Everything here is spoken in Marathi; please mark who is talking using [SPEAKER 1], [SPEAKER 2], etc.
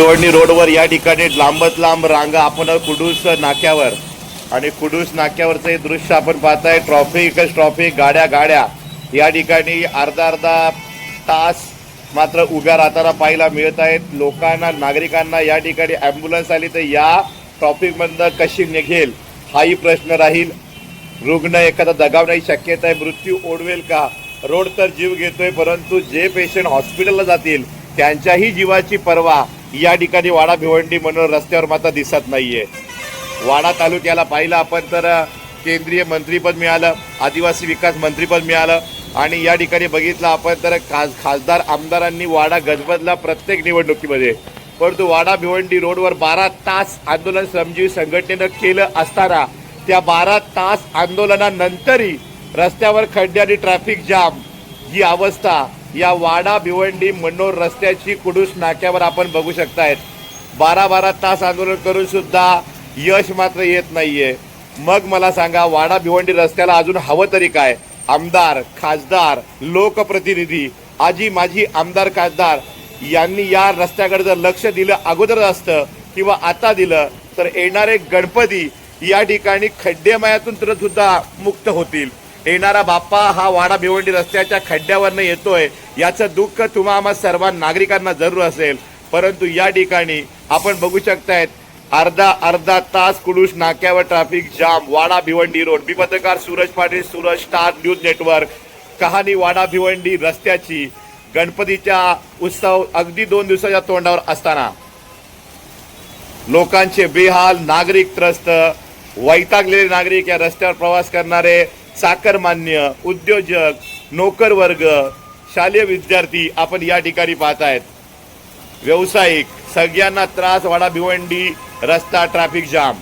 [SPEAKER 1] भिवंडी रोडवर या ठिकाणी लांबत लांब रांगा आपण कुडूस नाक्यावर आणि कुडूस नाक्यावरचं हे दृश्य आपण पाहताय. ट्रॉफिकच ट्रॉफिक गाड्या गाड्या. या ठिकाणी अर्धा अर्धा तास मात्र उभ्या राहताना पाहायला मिळत आहेत. लोकांना नागरिकांना या ठिकाणी ॲम्ब्युलन्स आली तर या ट्रॉफिकमधनं कशी निघेल हाही प्रश्न राहील. रुग्ण एखादा दगावण्याची शक्यता आहे मृत्यू ओढवेल का? रोड तर जीव घेतोय परंतु जे पेशंट हॉस्पिटलला जातील त्यांच्याही जीवाची पर्वा. या ठिकाणी वाडा भिवंडी म्हणून रस्त्यावर मात्र दिसत नाहीये. वाडा तालुक्याला पाहिलं आपण तर केंद्रीय मंत्रीपद मिळालं आदिवासी विकास मंत्रीपद मिळालं आणि या ठिकाणी बघितलं आपण तर खास खासदार आमदारांनी वाडा गजबजला प्रत्येक निवडणुकीमध्ये. परंतु वाडा भिवंडी रोडवर बारा तास आंदोलन श्रमजीवी संघटनेनं केलं असताना त्या बारा तास आंदोलनानंतरही रस्त्यावर खड्डे आणि ट्रॅफिक जाम. ही अवस्था या वाडा भिवंडी मनोर रस्त्याची कुडूस नाक्यावर आपण बघू शकतायत. बारा बारा तास आंदोलन करून सुद्धा यश मात्र येत नाहीये. मग मला सांगा वाडा भिवंडी रस्त्याला अजून हवं तरी काय? आमदार खासदार लोकप्रतिनिधी आजी माझी आमदार खासदार यांनी या रस्त्याकडे जर लक्ष दिलं अगोदर असतं किंवा आता दिलं तर येणारे गणपती या ठिकाणी खड्डेमयातून तर सुद्धा मुक्त होतील. येणारा बाप्पा हा वाडा भिवंडी रस्त्याच्या खड्ड्यावरनं येतोय. याचं दुःख तुम्हा आम्हा सर्व नागरिकांना जरूर असेल. परंतु या ठिकाणी आपण बघू शकतायत अर्धा अर्धा तास कुडूस नाक्यावर traffic jam Wada Bhiwandi road मी पत्रकार Suraj Patil Suraj Star News network. कहाणी वाडा भिवंडी रस्त्याची गणपतीच्या उत्सव अगदी दोन दिवसाच्या तोंडावर असताना. लोकांचे बेहाल नागरिक त्रस्त वैतागलेले नागरिक या रस्त्यावर प्रवास करणारे चाकरमान्य उद्योजक नोकरवर्ग शालेय विद्यार्थी आपण या ठिकाणी पाहत आहेत. व्यावसायिक सगळ्यांना त्रास वाडा भिवंडी रस्ता ट्रॅफिक जाम